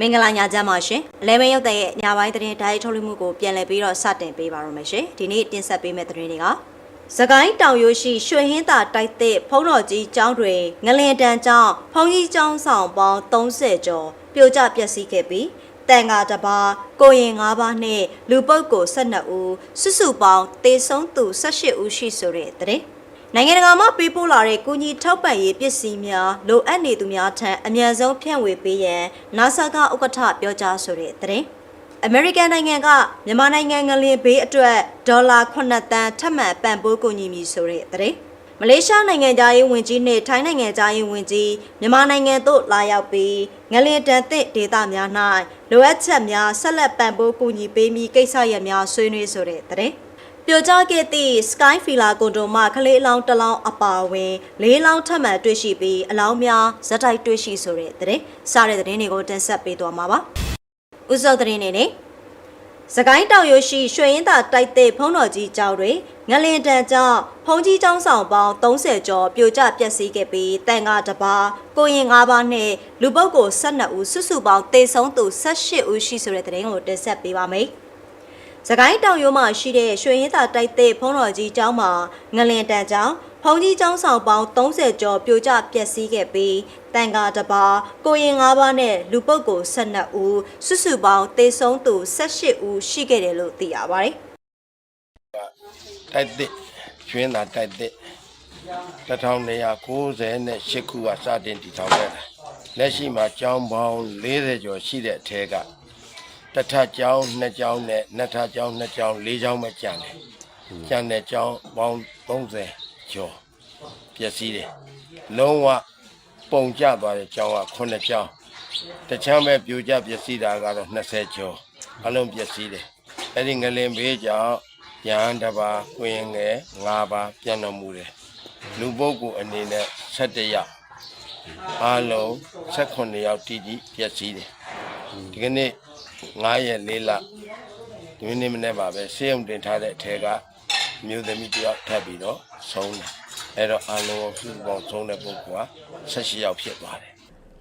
မင်္ဂလာညချမ်းပါရှင်အလဲမင်းရုပ်တဲ့ရဲ့ညပိုင်းသတင်းဓာတ်ထုတ်လွှင့်မှုကိုပြန်လည်ပြီးတော့စတင်ပေးပါရမယ်ရှင်ဒီနေ့တင်ဆက်ပေးမယ့်သတင်းတွေကစကိုင်းတောင်ရိုးရှိရွှေဟင်းသာတိုက်တဲ့ဖုံးတော်ကြီးကျောင်းတွေငလင်တန်ကျောင်းဖုံးကြီးကျောင်းဆောင်ပေါင်း30ကျော်ပြိုကျပျက်စီးခဲ့ပြီးတန်ဃာတစ်ပါးကိုရင်9ပါးနဲ့လူပုဂ္ဂိုလ်12ဦးစုစုပေါင်းတေဆုံးသူ18ဦးရှိဆိုတဲ့သတင်း နိုင်ငံတကာမှပေးပို့လာတဲ့ကုညီထောက်ပံ့ရေးပစ္စည်းများလိုအပ်နေသူများထံအမြန်ဆုံးဖြန့်ဝေပေးရန် NASA ကဥက္ကဋ္ဌပြောကြားဆိုတဲ့သတင်း။ American နိုင်ငံကမြန်မာနိုင်ငံငလင်ဘေးအတွက်ဒေါ်လာ9တန်းထပ်မံပံ့ပိုးကူညီမည်ဆိုတဲ့သတင်း။မလေးရှားနိုင်ငံသားရေးဝန်ကြီးနဲ့ထိုင်းနိုင်ငံသားရေးဝန်ကြီးမြန်မာနိုင်ငံသို့လာရောက်ပြီးငလင်တန်သင့်ဒေသများ၌လိုအပ်ချက်များဆက်လက်ပံ့ပိုးကူညီပေးမည်ကိစ္စရပ်များဆွေးနွေးဆိုတဲ့သတင်း။ ပျော်ကြားခဲ့သည့် Sky Fila ကွန်ဒိုမှကလေးအလောင်းတစ်လောင်းအပါအဝင်လေးလောင်းထပ်မံတွေ့ရှိပြီးအလောင်းများဇက်တိုက်တွေ့ရှိဆိုတဲ့သတင်းစားတဲ့သတင်းတွေကိုတင်ဆက်ပေးသွားမှာပါ။ဥစုပ်သတင်းတွေနဲ့စကိုင်းတောင်ရိုးရှိရွှေရင်သာတိုက်တဲ့ဖုံးတော်ကြီးကျောင်းတွင်ငလင်တန်ကြောင့်ဖုံးကြီးကျောင်းဆောင်ပေါင်း30ကျော်ပြိုကျပျက်စီးခဲ့ပြီးတန်ဃာတစ်ပါးကိုရင်9ပါးနဲ့လူပုဂ္ဂိုလ်12ဦးစုစုပေါင်းတေဆုံးသူ18ဦးရှိဆိုတဲ့သတင်းကိုတင်ဆက်ပေးပါမယ်။ စကိုင်းတောင်ရိုးမှာရှိတဲ့ရွှေရင်သာတိုက်တဲ့ဖုံးတော်ကြီးကျောင်းမှာငလင်တန်ကျောင်းဖုံးကြီးကျောင်းဆောင်ပေါင်း30ကျော်ပြိုကျပျက်စီးခဲ့ပြီးတန်ကားတစ်ပါးကိုရင်9ပါးနဲ့လူပုဂ္ဂိုလ်12ဦးစုစုပေါင်းတေဆုံးသူ18ဦးရှိခဲ့တယ်လို့သိရပါတယ်တိုက်သစ်ကျွင်းသာတိုက်သစ်1298ခုကစတင်တည်ထောင်ခဲ့တာလက်ရှိမှာကျောင်းပေါင်း40ကျော်ရှိတဲ့အထဲက တစ်ထပ်ကျောင်းနှစ်ကျောင်းနဲ့နှစ်ထပ်ကျောင်းနှစ်ကျောင်းလေးကျောင်းပဲကျန်တယ်ကျန်တဲ့ကျောင်းပေါင်း30ကျော်ပျက်စီးတယ်လုံးဝပုံကျသွားတဲ့ကျောင်းက9ကျောင်းတချမ်းပဲပြိုကျပျက်စီးတာကတော့20ကျော်အလုံးပျက်စီးတယ်အဲ့ဒီငလင်ဘေးကြောင့်ရဟန်းတစ်ပါးကိုရင်ငယ်၅ပါးပြန်တော်မူတယ်လူပုဂ္ဂိုလ်အနေနဲ့7ယောက်အားလုံး18ယောက်တည်တည်ပြည့်စည်တယ်ဒီကနေ့ 9ရက်4လဒီနေ့မနေ့ပါပဲဆေးရုံတင်ထားတဲ့အထက်ကမြို့သမီးတယောက်ထပ်ပြီးတော့ဆုံးတယ်အဲ့တော့အားလုံးစုစုပေါင်းဆုံးတဲ့ပုဂ္ဂိုလ်က18ယောက်ဖြစ်သွားတယ်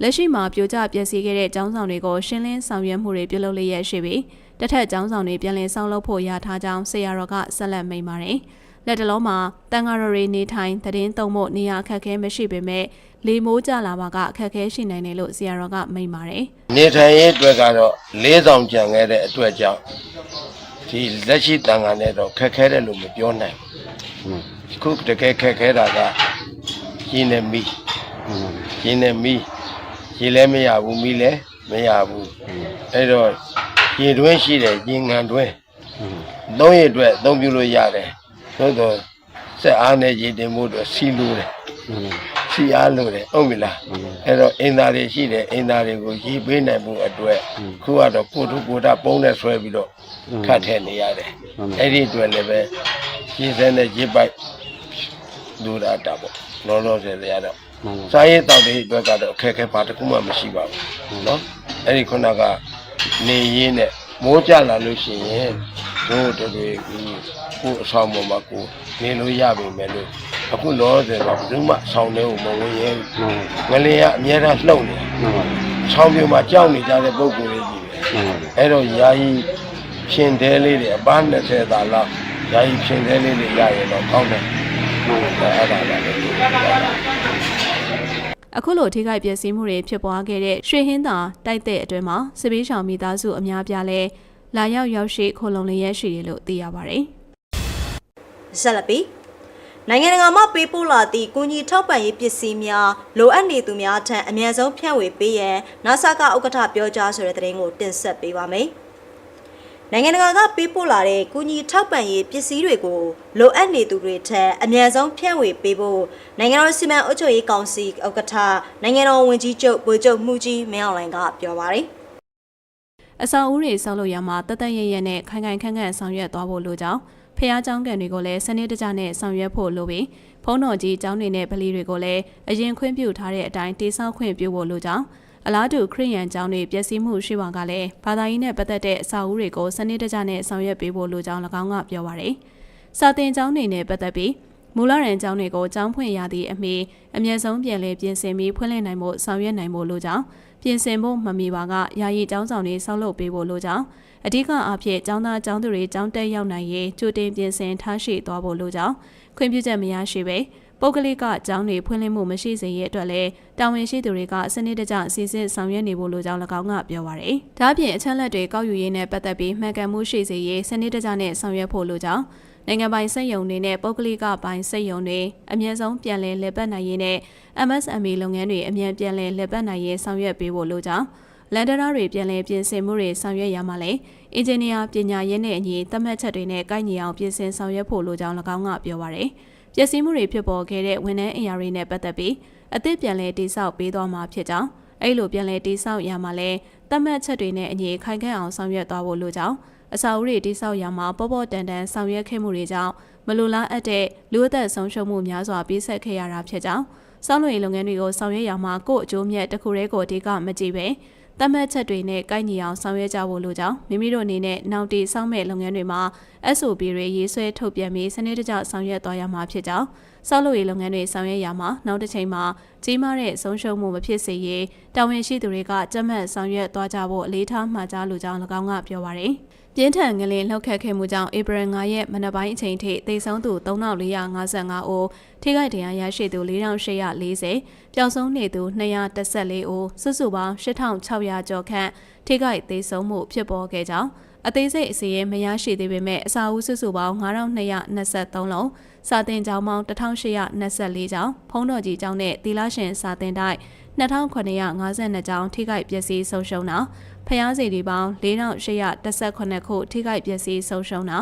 လက်ရှိမှာပြိုကျပျက်စီးခဲ့တဲ့ကျောင်းဆောင်တွေကိုရှင်းလင်းဆောင်ရွက်မှုတွေပြုလုပ်လျက်ရှိပြီးတစ်ထက်ကျောင်းဆောင်တွေပြန်လည်ဆောက်လုပ်ဖို့ရထားကြောင်းဆေရတော်ကဆက်လက်မိန့်ပါတယ်။ လက်တလုံးမှာတန်ဃာတော်တွေနေထိုင်သတင်းသုံးဖို့နေရာအခက်အခဲမရှိပေမဲ့လေမိုးကြလာပါကအခက်အခဲရှိနိုင်တယ်လို့ဆေရတော်ကမိန့်ပါတယ်။နေထိုင်ရေးအတွက်ကတော့လေးဆောင်ကြံခဲ့တဲ့အတွက်ကြောင့်ဒီလက်ရှိတန်ခါနဲ့တော့ခက်ခဲတယ်လို့မပြောနိုင်ဘူးခုတကယ်ခက်ခဲတာကရင်းနေမီရင်းနေမီရေလည်းမရဘူးမီလည်းမရဘူးအဲ့တော့ရေတွင်းရှိတယ်ရေငံတွင်းသုံးရအတွက်အသုံးပြုလို့ရတယ် သို့တော့စက်အားနဲ့ရေတင်မှုအတွက်စီလိုတယ် စီအားလို့တယ်ဟုတ်ပြီလားအဲ့တော့အင်သားတွေရှိတယ်အင်သားတွေကိုရေပေးနိုင်မှုအတွက်ခုကတော့ကိုထုကိုတာပုံးနဲ့ဆွဲပြီးတော့ခတ်ထည့်နေရတယ်အဲ့ဒီအတွက်လည်းပဲရေစဲနဲ့ရေပိုက်လူတာတာပေါ့လောလောဆယ်တွေကတော့စာရေးတောက်တဲ့အတွက်ကတော့အခက်အခဲဘာတစ်ခုမှမရှိပါဘူးเนาะအဲ့ဒီခုနကနေရင်းနဲ့မိုးကြလာလို့ရှိရင်တို့တို့ တွေကိုအဆောင်ပေါ်မှာကိုနေလို့ရပြီမဲ့လို့အခုလောဆယ်တော့ဘယ်သူမှဆောင်းထဲကိုမဝင်ရဲဘူးငလင်ကအများအားလှုပ်နေတယ်ဆောင်းပြမှာကြောက်နေကြတဲ့ပုံကိုယ်လေးကြီးပဲအဲ့တော့ယာယီဖြင်သေးလေးတွေအပန်း20သာလောက်ယာယီဖြင်သေးလေးတွေရရင်တော့ကောင်းတယ်အဲ့ဒါပါလေအခုလိုထိခိုက်ပျက်စီးမှုတွေဖြစ်ပွားခဲ့တဲ့ရွှေဟင်းသာတိုက်တဲ့အတွင်းမှာစစ်ပေးဆောင်မိသားစုအများပြားလဲလာရောက်ရောက်ရှိခိုလုံလျက်ရှိတယ်လို့သိရပါတယ်။ ဆက်လက်ပြီးနိုင်ငံတကာမှပေးပို့လာသည့်ကုညီထောက်ပံ့ရေးပစ္စည်းများလိုအပ်နေသူများထံအမြန်ဆုံးဖြန့်ဝေပေးရန် NASA ကဥက္ကဋ္ဌပြောကြားဆိုတဲ့သတင်းကိုတင်ဆက်ပေးပါမယ်။နိုင်ငံတကာကပေးပို့လာတဲ့ကုညီထောက်ပံ့ရေးပစ္စည်းတွေကိုလိုအပ်နေသူတွေထက်အမြန်ဆုံးဖြန့်ဝေပေးဖို့နိုင်ငံတော်စီမံအုပ်ချုပ်ရေးကောင်စီဥက္ကဋ္ဌနိုင်ငံတော်ဝန်ကြီးချုပ်ဗိုလ်ချုပ်မှုကြီးမင်းအောင်လှိုင်ကပြောပါတယ်။အဆောင်ဦးတွေဆောက်လုပ်ရမှာတသက်ရရနဲ့ခိုင်ခိုင်ခန့်ခန့်ဆောင်ရွက်သွားဖို့လိုကြောင်း ဖះเจ้าကန်တွေကိုလည်းစနစ်တကျနဲ့ဆောင်ရွက်ဖို့လိုပြီးဖုံးတော်ကြီးเจ้าတွေနဲ့ဗလီတွေကိုလည်းအရင်ခွင့်ပြုထားတဲ့အတိုင်းတိစောက်ခွင့်ပြုဖို့လိုကြောင်းအလားတူခရိယန်เจ้าတွေပျက်စီးမှုရှိပါကလည်းဘာသာရေးနဲ့ပတ်သက်တဲ့အဆောက်အဦတွေကိုစနစ်တကျနဲ့ဆောင်ရွက်ပေးဖို့လိုကြောင်း၎င်းကပြောပါရယ်စာတင်เจ้าတွေနဲ့ပတ်သက်ပြီးမူလရန်ကျောင်းတွေကိုကျောင်းဖွင့်ရသည့်အမီအမြဲဆုံးပြန်လည်ပြင်ဆင်ပြီးဖွင့်လှစ်နိုင်ဖို့ဆောင်ရွက်နိုင်ဖို့လိုကြောင်း ပြင်ဆင်ဖို့မမီပါကယာယီကျောင်းဆောင်တွေဆောက်လုပ်ပေးဖို့လိုကြောင်း အဓိကအားဖြင့်ကျောင်းသားကျောင်းသူတွေကျောင်းတက်ရောက်နိုင်ရေးကြိုတင်ပြင်ဆင်ထားရှိသွားဖို့လိုကြောင်းခွင့်ပြုချက်မရရှိပဲပုဂ္ဂလိကကျောင်းတွေဖွင့်လှစ်မှုမရှိစေရအတွက်လည်းတာဝန်ရှိသူတွေကစနစ်တကျအစီအစဉ်ဆောင်ရွက်နေဖို့လိုကြောင်း၎င်းကပြောပါရယ်။ဒါ့အပြင်အချက်လက်တွေကောက်ယူရေးနဲ့ပတ်သက်ပြီးမှန်ကန်မှုရှိစေရေးစနစ်တကျနဲ့ဆောင်ရွက်ဖို့လိုကြောင်းနိုင်ငံပိုင်စက်ရုံတွေနဲ့ပုဂ္ဂလိကပိုင်စက်ရုံတွေအမြဲဆုံးပြန်လည်လက်ပတ်နိုင်ရေးနဲ့ MSME လုပ်ငန်းတွေအမြန်ပြန်လည်လက်ပတ်နိုင်ရေးဆောင်ရွက်ပေးဖို့လိုကြောင်း လန်ဒရာတွေပြန်လည်ပြင်ဆင်မှုတွေဆောင်ရွက်ရမှာလဲအင်ဂျင်နီယာပညာရေးနဲ့အညီသတ်မှတ်ချက်တွေနဲ့ကိုက်ညီအောင်ပြင်ဆင်ဆောင်ရွက်ဖို့လိုကြောင်း၎င်းကပြောပါရယ်ပျက်စီးမှုတွေဖြစ်ပေါ်ခဲ့တဲ့ဝန်ထမ်းအင်အားတွေနဲ့ပတ်သက်ပြီးအသစ်ပြန်လည်တိစောက်ပေးသွားမှာဖြစ်ကြောင်းအဲ့လိုပြန်လည်တိစောက်ရမှာလဲသတ်မှတ်ချက်တွေနဲ့အညီခိုင်ခန့်အောင်ဆောင်ရွက်သွားဖို့လိုကြောင်းအစာအုပ်တွေတိစောက်ရမှာပေါ်ပေါ်တန်တန်ဆောင်ရွက်ခဲ့မှုတွေကြောင့်မလိုလားအပ်တဲ့လူအသက်ဆုံးရှုံးမှုများစွာပြီးဆက်ခဲ့ရတာဖြစ်ကြောင်းစောင့်လို့ရေးလုပ်ငန်းတွေကိုဆောင်ရွက်ရမှာကို့အကျိုးမြတ်တစ်ခုတည်းကိုအဓိကမကြည့်ပဲ တတ်မှတ်ချက်တွေနဲ့ကိုက်ညီအောင်ဆောင်ရွက်ကြဖို့လိုကြောင်းမိမိတို့အနေနဲ့နောက်တီစောင့်မဲ့လုပ်ငန်းတွေမှာ SOP တွေရေးဆွဲထုတ်ပြန်ပြီးစနစ်တကျဆောင်ရွက်သွားရမှာဖြစ်ကြောင်းဆောက်လုပ်ရေးလုပ်ငန်းတွေဆောင်ရွက်ရမှာနောက်တစ်ချိန်မှာကြီးမားတဲ့ဆုံးရှုံးမှုမဖြစ်စေရေးတာဝန်ရှိသူတွေကကြက်မှတ်ဆောင်ရွက်သွားကြဖို့အလေးထားမှာကြားလိုကြောင်း၎င်းကပြောပါရယ် ပြင်းထန်ငလင်လှုပ်ခတ်ခဲ့မှုကြောင့်ဧပြီ9ရက်မနက်ပိုင်းအချိန်ထိသေဆုံးသူ3455ဦးထိခိုက်ဒဏ်ရာရရှိသူ4840ပျောက်ဆုံးနေသူ214ဦးစုစုပေါင်း8600ကျော်ခန့်ထိခိုက်သေဆုံးမှုဖြစ်ပေါ်ခဲ့ကြောင်းအသေးစိတ်အစီရင်မရရှိသေးပေမဲ့အစာဦးစုစုပေါင်း9223လုံး စာတင်ကျောင်းပေါင်း1824ကျောင်းဖုံးတော်ကြီးကျောင်းနဲ့သီလရှင်စာတင်တိုက်2952ကျောင်းထိခိုက်ပျက်စီးဆုံးရှုံးတာဖျားစီဒီပေါင်း4818ခုထိခိုက်ပျက်စီးဆုံးရှုံးတာ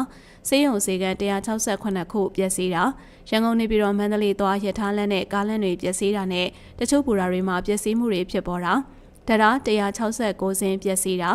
စေယုံစေကန်168ခုပျက်စီးတာရန်ကုန်နေပြည်တော်မန္တလေးသွားရထားလမ်းနဲ့ကားလမ်းတွေပျက်စီးတာနဲ့တချို့ဘူရာတွေမှာပျက်စီးမှုတွေဖြစ်ပေါ်တာတရား169စင်းပျက်စီးတာ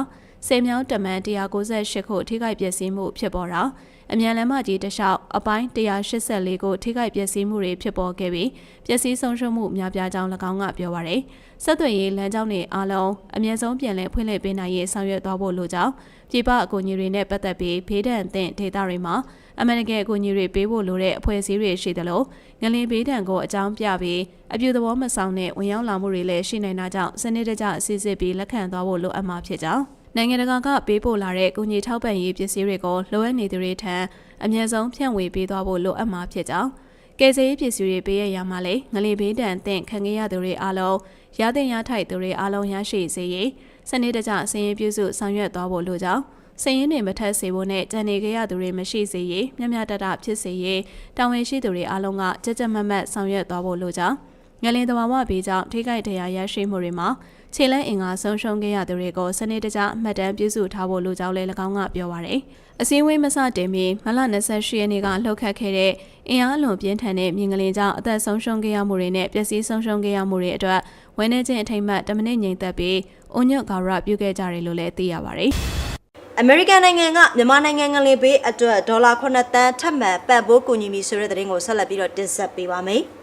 စေမြောင်းတမန်198ခုထိခိုက်ပျက်စီးမှုဖြစ်ပေါ်တာ အမြန်လမ်းမကြီးတစ်လျှောက်အပိုင်း184ကိုထိခိုက်ပျက်စီးမှုတွေဖြစ်ပေါ်ခဲ့ပြီးပျက်စီးဆုံးရှုံးမှုများပြားကြောင်း၎င်းကပြောပါရယ်ဆက်သွယ်ရေးလမ်းကြောင်းတွေအားလုံးအမြင့်ဆုံးပြန်လည်ဖွင့်လှစ်ပေးနိုင်ရေးဆောင်ရွက်သွားဖို့လိုကြောင်းပြည်ပအကူအညီတွေနဲ့ပတ်သက်ပြီးဖေးဒဏ်သင့်ဒေသတွေမှာအမေရိကန်အကူအညီတွေပေးဖို့လိုတဲ့အဖွဲ့အစည်းတွေရှိသလိုငလင်ဘေးဒဏ်ကိုအကြောင်းပြပြီးအပြူသဘောမဆောင်တဲ့ဝင်ရောက်လာမှုတွေလည်းရှိနိုင်တာကြောင့်စနစ်တကျအစီအစဉ်ပြီးလက်ခံသွားဖို့လိုအပ်မှာဖြစ်ကြောင်း နိုင်ငံတကာကပေးပို့လာတဲ့ကုညီထောက်ပံ့ရေးပစ္စည်းတွေကိုလိုအပ်နေသူတွေထံအမြဲဆုံးဖြန့်ဝေပေးသွားဖို့လိုအပ်မှာဖြစ်ကြောင်းကယ်ဆယ်ရေးပစ္စည်းတွေပေးရရမှာလေငလီဘေးတန်တင့်ခံခဲ့ရသူတွေအားလုံးရတဲ့ရထိုက်သူတွေအားလုံးရရှိစေရေးစနစ်တကျစည်ရင်ပြုစုဆောင်ရွက်သွားဖို့လိုကြောင်းစည်ရင်တွေမထက်စေဖို့နဲ့ကြံနေကြရသူတွေမရှိစေရေးမြတ်မြတ်တတဖြစ်စေရေးတာဝန်ရှိသူတွေအားလုံးကကြက်ကြက်မတ်မတ်ဆောင်ရွက်သွားဖို့လိုကြောင်းငလင်သဘာဝဘေးကြောင့်ထိခိုက်ဒဏ်ရာရရှိမှုတွေမှာ ခြေလက်အင်္ဂါဆုံးရှုံးခဲ့ရသူတွေကိုစနစ်တကျအမှတ်တမ်းပြုစုထားဖို့လိုကြောင်းလည်း၎င်းကပြောပါရယ်အစည်းအဝေးမစတင်မီမလ28ရက်နေ့ကလှုပ်ခတ်ခဲ့တဲ့အင်အားအလွန်ပြင်းထန်တဲ့မြင်ကလေးကြောင့်အသက်ဆုံးရှုံးခဲ့ရမှုတွေနဲ့ပျက်စီးဆုံးရှုံးခဲ့ရမှုတွေအတွက်ဝန်းနေချင်းအထိမ့်မှတ်10မိနစ်ငြိမ်သက်ပြီးအွန်ညွတ်ဂါရပြုခဲ့ကြတယ်လို့လည်းသိရပါရယ်အမေရိကန်နိုင်ငံကမြန်မာနိုင်ငံငလင်ပေးအတွက်ဒေါ်လာ9သန်းထပ်မံပံ့ပိုးကူညီမိဆိုတဲ့သတင်းကိုဆက်လက်ပြီးတော့တင်ဆက်ပေးပါမယ်။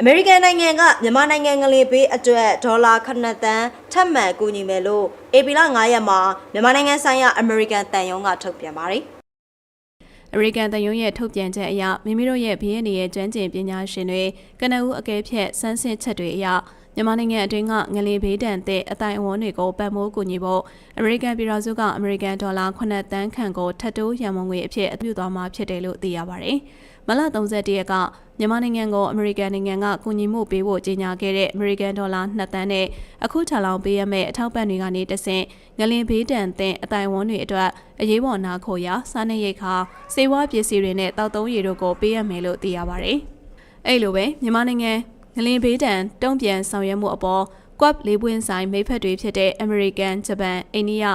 အမေရိကန်နိုင်ငံကမြန်မာနိုင်ငံငလင်ပေးအတွက်ဒေါ်လာ9သန်းထပ်မံကူညီမယ်လို့ဧပြီလ9ရက်မှာမြန်မာနိုင်ငံဆိုင်ရာအမေရိကန်တန်ယုံကထုတ်ပြန်ပါတယ်။အမေရိကန်တန်ယုံရဲ့ထုတ်ပြန်ချက်အရမိမိတို့ရဲ့ဘီယင်းရဲ့ကျွမ်းကျင်ပညာရှင်တွေကနအူးအကဲဖြတ်စမ်းစစ်ချက်တွေအရမြန်မာနိုင်ငံအတွင်းကငလီဘေးဒဏ်တဲ့အတိုင်းအဝန်တွေကိုပတ်မိုးကူညီဖို့အမေရိကန်ပြည်ထောင်စုကအမေရိကန်ဒေါ်လာ9တန်းခန့်ကိုထပ်တိုးရန်ပုံငွေအဖြစ်အပြုသွားမှာဖြစ်တယ်လို့သိရပါတယ်။ မလ31ရက်ကမြန်မာနိုင်ငံကိုအမေရိကန်နိုင်ငံကကူညီမှုပေးဖို့ကြေညာခဲ့တဲ့အမေရိကန်ဒေါ်လာ2တန်းနဲ့အခုထလောင်ပေးရမယ့်အထောက်ပံ့တွေကနေတဆင့်ငလင်ဘေးဒဏ်တဲ့အတိုင်းအဝန်တွေအတွက်အရေးပေါ်နာခိုရာစားနပ်ရိက္ခာစေဝါပစ္စည်းတွေနဲ့တောက်သုံးရည်တို့ကိုပေးရမယ်လို့သိရပါတယ်။အဲ့လိုပဲမြန်မာနိုင်ငံငလင်ဘေးဒဏ်တုံ့ပြန်ဆောင်ရွက်မှုအပေါ် Quad လေးပွင့်ဆိုင်မိဖက်တွေဖြစ်တဲ့ American, Japan, India,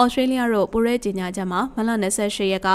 Australia တို့ပူရဲကြီးညာချက်မှာမလ28ရက်က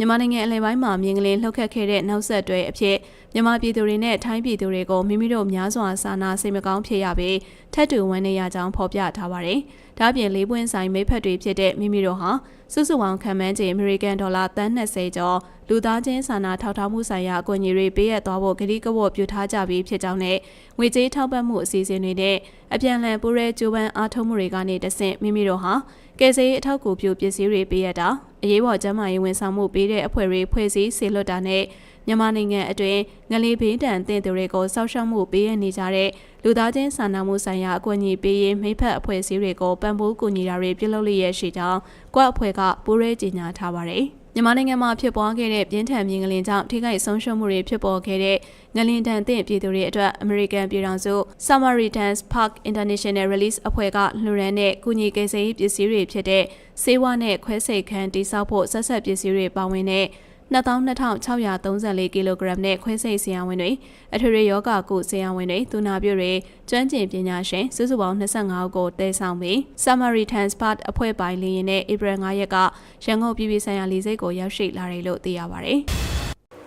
မြန်မာနိုင်ငံအလယ်ပိုင်းမှာမြင်းကလေးလှုပ်ခတ်ခဲ့တဲ့နောက်ဆက်တွဲအဖြစ်မြန်မာပြည်သူတွေနဲ့ထိုင်းပြည်သူတွေကိုမိမိတို့များစွာစာနာစိတ်မကောင်းဖြစ်ရပြီးထက်တူဝန်းနေရကြောင်းဖော်ပြထားပါတယ်။ဒါ့အပြင်လေးပွင့်ဆိုင်မိဖက်တွေဖြစ်တဲ့မိမိတို့ဟာစုစုပေါင်းခံမှန်းခြေအမေရိကန်ဒေါ်လာတန်း20ကျော်လူသားချင်းစာနာထောက်ထားမှုဆိုင်ရာအကူအညီတွေပေးရသွားဖို့ကတိကဝတ်ပြုထားကြပြီးဖြစ်ကြောင်းနဲ့ငွေကြေးထောက်ပံ့မှုအစီအစဉ်တွေနဲ့အပြန်အလှန်ပူရဲကြိုးပမ်းအားထုတ်မှုတွေကနေတဆင့်မိမိတို့ဟာကယ်ဆယ်ရေးအထောက်အကူပြုပစ္စည်းတွေပေးရတာ အရေးပေါ်ကျန်းမာရေးဝန်ဆောင်မှုပေးတဲ့အဖွဲ့တွေဖွဲ့စည်းစေလွှတ်တာနဲ့မြန်မာနိုင်ငံအတွင်းငလီဘေးတံတင်သူတွေကိုစောက်ရှောက်မှုပေးရနေကြတဲ့လူသားချင်းစာနာမှုဆိုင်ရာအကူအညီပေးရေးမိဖက်အဖွဲ့အစည်းတွေကိုပံ့ပိုးကူညီတာတွေပြုလုပ်လျက်ရှိကြောင်းကွက်အဖွဲ့ကပူးရဲကြေညာထားပါတယ်။ မြန်မာနိုင်ငံမှာဖြစ်ပွားခဲ့တဲ့ပြင်းထန်မြင်ကလင်ကြောင့်ထိခိုက်ဆုံးရှုံးမှုတွေဖြစ်ပေါ်ခဲ့တဲ့ငလင်တန်တဲ့ပြည်သူတွေအတွက် American ပြည်ထောင်စု Samaritans Park International Release အဖွဲ့ကလှူဒန်းတဲ့ကုညီကိစ္စရေးပစ္စည်းတွေဖြစ်တဲ့ဆေးဝါးနဲ့ခွဲစိတ်ခန်းတိစောက်ဖို့ဆက်ဆက်ပစ္စည်းတွေပါဝင်တဲ့ 22,634ကီလိုဂရမ်နဲ့ခွဲစိတ်ဆရာဝန်တွေအထွေထွေယောဂကုဆရာဝန်တွေသူနာပြုတွေကျွမ်းကျင်ပညာရှင်စုစုပေါင်း25ဦးကိုတည်ဆောင်ပြီး Samaritans Park အဖွဲ့ပိုင်လေယာဉ်နဲ့ဧပြီ9ရက်ကရန်ကုန်ပြည်ပြည်ဆိုင်ရာလေဆိပ်ကိုရောက်ရှိလာတယ်လို့သိရပါတယ်။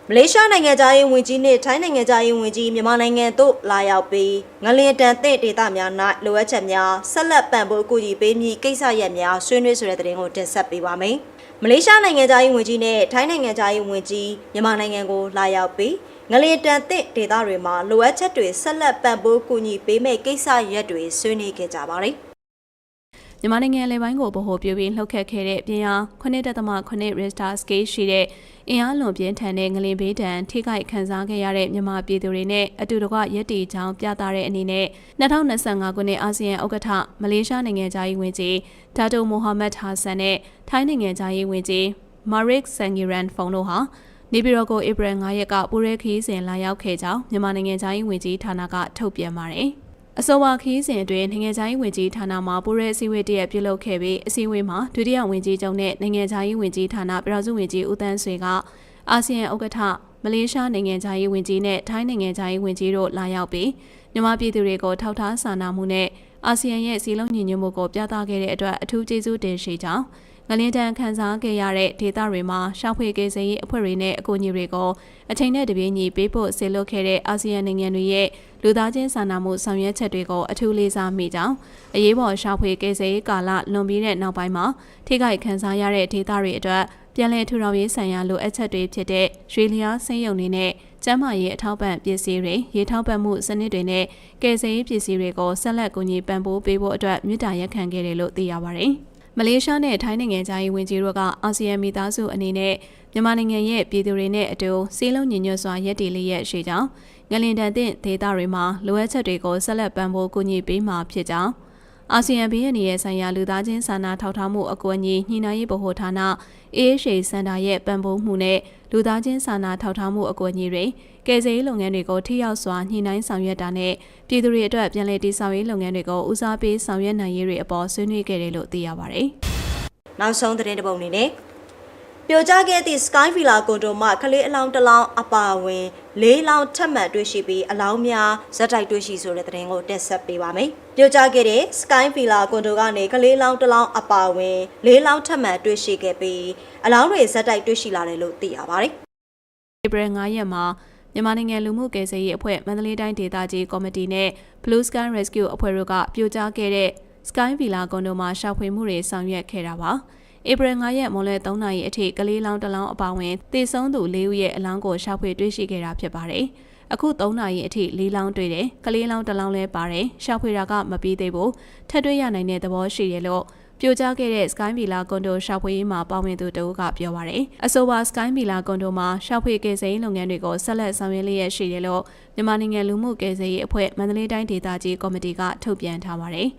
မလေးရှားနိုင်ငံသားရေးဝန်ကြီးနှင့်ထိုင်းနိုင်ငံသားရေးဝန်ကြီးမြန်မာနိုင်ငံသို့လာရောက်ပြီးငလင်တန်တဲ့ဒေသများ၌လိုအပ်ချက်များဆက်လက်ပံ့ပိုးကူညီပေးမည့်ကိစ္စရပ်များဆွေးနွေးဆိုတဲ့သတင်းကိုတင်ဆက်ပေးပါမယ်။ မလေးရှားနိုင်ငံသားရေးဝန်ကြီးနဲ့ထိုင်းနိုင်ငံသားရေးဝန်ကြီးမြန်မာနိုင်ငံကိုလာရောက်ပြီးငလင်တန်တဲ့ဒေသတွေမှာလိုအပ်ချက်တွေဆက်လက်ပံ့ပိုးကူညီပေးမယ့်ကိစ္စရပ်တွေဆွေးနွေးခဲ့ကြပါတယ်။ မြန်မာနိုင်ငံလေပိုင်းကိုဗဟိုပြုပြီးလှုပ်ခတ်ခဲ့တဲ့ပြင်အား9.8 Richter scale ရှိတဲ့အင်အားလွန်ပြင်းထန်တဲ့ငလင်ဘေးဒဏ်ထိခိုက်ခံစားခဲ့ရတဲ့မြန်မာပြည်သူတွေနဲ့အတူတကွရက်တီချောင်းပြသတဲ့အနေနဲ့2025ခုနှစ်အာဆီယံဥက္ကဋ္ဌမလေးရှားနိုင်ငံသားရေးဝန်ကြီးဒါတိုမိုဟာမက်ဟာဆန်နဲ့ထိုင်းနိုင်ငံသားရေးဝန်ကြီးမာရစ်ဆန်ဂီရန်ဖုန်တို့ဟာနေပြည်တော်ကိုဧပြီ9ရက်ကပူရဲခီးစဉ်လာရောက်ခဲ့ကြောင်းမြန်မာနိုင်ငံသားရေးဝန်ကြီးဌာနကထုတ်ပြန်ပါတယ်။ အဆိုပါခီးစဉ်အတွင်းနိုင်ငံခြားရေးဝန်ကြီးဌာနမှပူရဲအစည်းအဝေးတရက်ပြုလုပ်ခဲ့ပြီးအစည်းအဝေးမှာဒုတိယဝန်ကြီးချုပ်နဲ့နိုင်ငံခြားရေးဝန်ကြီးဌာနပြည်ထောင်စုဝန်ကြီးဦးတန်းဆွေကအာဆီယံဥက္ကဋ္ဌမလေးရှားနိုင်ငံခြားရေးဝန်ကြီးနဲ့ထိုင်းနိုင်ငံခြားရေးဝန်ကြီးတို့လာရောက်ပြီးမြန်မာပြည်သူတွေကိုထောက်ထားစာနာမှုနဲ့အာဆီယံရဲ့စီလုံးညီညွတ်မှုကိုပြသခဲ့တဲ့အတွက်အထူးကျေးဇူးတင်ရှိကြောင်း ငလင်းတန်ခန်းစားခဲ့ရတဲ့ဒေသတွေမှာရှောက်ဖွေကေစင်ရေးအဖွဲ့တွေနဲ့အကူအညီတွေကိုအချိန်နဲ့တပြေးညီပေးဖို့ဆေလွတ်ခဲ့တဲ့အာဆီယံနိုင်ငံတွေရဲ့လူသားချင်းစာနာမှုဆောင်ရွက်ချက်တွေကိုအထူးလေးစားမိကြောင်းအရေးပေါ်ရှောက်ဖွေကေစင်ရေးကာလလွန်ပြီးတဲ့နောက်ပိုင်းမှာထိခိုက်ခန်းစားရတဲ့ဒေသတွေအတွက်ပြန်လည်ထူထောင်ရေးဆိုင်ရာလိုအပ်ချက်တွေဖြစ်တဲ့ရွှေလျားစင်းရုံတွေနဲ့ကျန်းမာရေးအထောက်ပံ့ပစ္စည်းတွေရေထောက်ပံ့မှုစနစ်တွေနဲ့ကယ်ဆယ်ရေးပစ္စည်းတွေကိုဆက်လက်ကူညီပံ့ပိုးပေးဖို့အတွက်မြစ်တာရက်ခံခဲ့တယ်လို့သိရပါတယ်။ မလေးရှားနဲ့ထိုင်းနိုင်ငံသားရေးဝန်ကြီးတို့ကအာဆီယံမိသားစုအနေနဲ့မြန်မာနိုင်ငံရဲ့ပြည်သူတွေနဲ့အတူစီးလုံးညီညွတ်စွာရပ်တည်လျက်ရှိကြောင်းငလင်တန်တဲ့ဒေသတွေမှာလိုအပ်ချက်တွေကိုဆက်လက်ပံ့ပိုးကူညီပေးမှာဖြစ်ကြောင်း အာဆီယံဘီယန်ရဲ့ဆိုင်ရာလူသားချင်းစာနာထောက်ထားမှုအကူအညီညှိနှိုင်းရေးဗဟိုဌာန AHA စင်တာရဲ့ပံ့ပိုးမှုနဲ့လူသားချင်းစာနာထောက်ထားမှုအကူအညီတွေကယ်ဆယ်ရေးလုပ်ငန်းတွေကိုထိရောက်စွာညှိနှိုင်းဆောင်ရွက်တာနဲ့ပြည်သူတွေအတွက်ပြန်လည်တည်ဆောက်ရေးလုပ်ငန်းတွေကိုဦးစားပေးဆောင်ရွက်နိုင်ရေးတွေအပေါ်ဆွေးနွေးခဲ့တယ်လို့သိရပါတယ်။နောက်ဆုံးသတင်းတစ်ပုဒ်အနေနဲ့ ပြိုကျခဲ့သည့် Sky Villa ကွန်ဒိုမှကလေးအလောင်းတစ်လောင်းအပါအဝင်လေးလောင်းထပ်မံတွေ့ရှိပြီးအလောင်းများဇက်တိုက်တွေ့ရှိဆိုတဲ့သတင်းကိုတင်ဆက်ပေးပါမယ်။ပြိုကျခဲ့တဲ့ Sky Villa ကွန်ဒိုကနေကလေးလောင်းတစ်လောင်းအပါအဝင်လေးလောင်းထပ်မံတွေ့ရှိခဲ့ပြီးအလောင်းတွေဇက်တိုက်တွေ့ရှိလာတယ်လို့သိရပါတယ်။ဧပြီ9ရက်မှာမြန်မာနိုင်ငံလူမှုကယ်ဆယ်ရေးအဖွဲ့မန္တလေးတိုင်းဒေသကြီးကော်မတီနဲ့ Blue Sky Rescue အဖွဲ့တို့ကပြိုကျခဲ့တဲ့ Sky Villa ကွန်ဒိုမှာရှာဖွေမှုတွေဆောင်ရွက်ခဲ့တာပါ။ ဧပြီ9ရက်မွန်လွဲ3နာရီအထိကလေးလောင်းတစ်လောင်းအပါအဝင်တည်ဆုံးသူ၄ဦးရဲ့အလောင်းကိုရှာဖွေတွေ့ရှိခဲ့တာဖြစ်ပါတယ်။အခု3နာရီအထိ၄လောင်းတွေ့တယ်။ကလေးလောင်းတစ်လောင်းလည်းပါတယ်။ရှာဖွေတာကမပြီးသေးဘူး။ထပ်တွေ့ရနိုင်တဲ့သဘောရှိတယ်လို့ပြိုကျခဲ့တဲ့ Sky Villa ကွန်ဒိုရှာဖွေရေးမှာပါဝင်သူတဦးကပြောပါရယ်အဆိုပါ Sky Villa ကွန်ဒိုမှာရှာဖွေကယ်ဆယ်ရေးလုပ်ငန်းတွေကိုဆက်လက်ဆောင်ရွက်လျက်ရှိတယ်လို့မြန်မာနိုင်ငံလူမှုကယ်ဆယ်ရေးအဖွဲ့မန္တလေးတိုင်းဒေသကြီးကော်မတီကထုတ်ပြန်ထားပါရယ်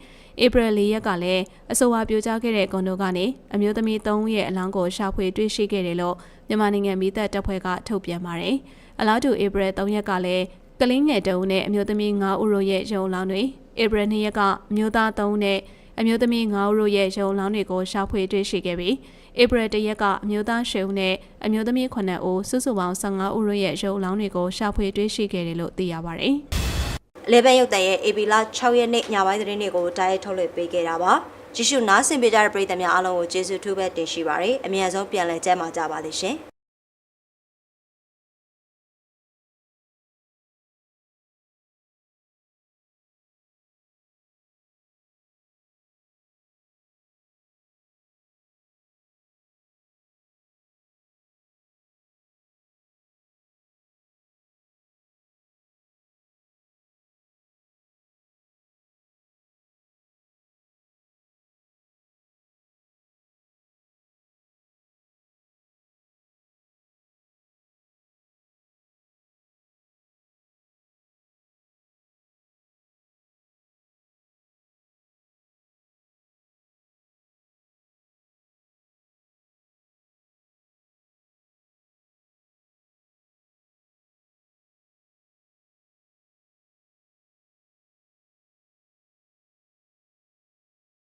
ဧပြီ၄ရက်ကလည်းအဆိုပါပြိုကျခဲ့တဲ့ကွန်ဒိုကနေအမျိုးသမီး၃ဦးရဲ့အလောင်းကိုရှာဖွေတွေ့ရှိခဲ့တယ်လို့မြန်မာနိုင်ငံမိသက်တပ်ဖွဲ့ကထုတ်ပြန်ပါတယ်။အလားတူဧပြီ၃ရက်ကလည်းကလင်းငယ်တအုပ်နဲ့အမျိုးသမီး၅ဦးတို့ရဲ့ရုံလောင်းတွေဧပြီ၂ရက်ကအမျိုးသား၃ဦးနဲ့အမျိုးသမီး9ဦးတို့ရဲ့ရုံလောင်းတွေကိုရှာဖွေတွေ့ရှိခဲ့ပြီးဧပြီတရက်ကအမျိုးသား10ဦးနဲ့အမျိုးသမီး9ဦးစုစုပေါင်း15ဦးတို့ရဲ့ရုံလောင်းတွေကိုရှာဖွေတွေ့ရှိခဲ့တယ်လို့သိရပါတယ်။ လေဘန်ရုပ်တံရဲ့ AB လ6ရက်နေ့ညပိုင်းသတင်းတွေကိုတိုက်ရိုက်ထုတ်လွှင့်ပေးခဲ့တာပါကြည့်ရှုနားဆင်ပေးကြတဲ့ပရိသတ်များအားလုံးကိုကျေးဇူးထူးပဲတင်ရှိပါတယ်အမြဲဆုံးပြန်လည်ကြမှာကြပါလိမ့်ရှင်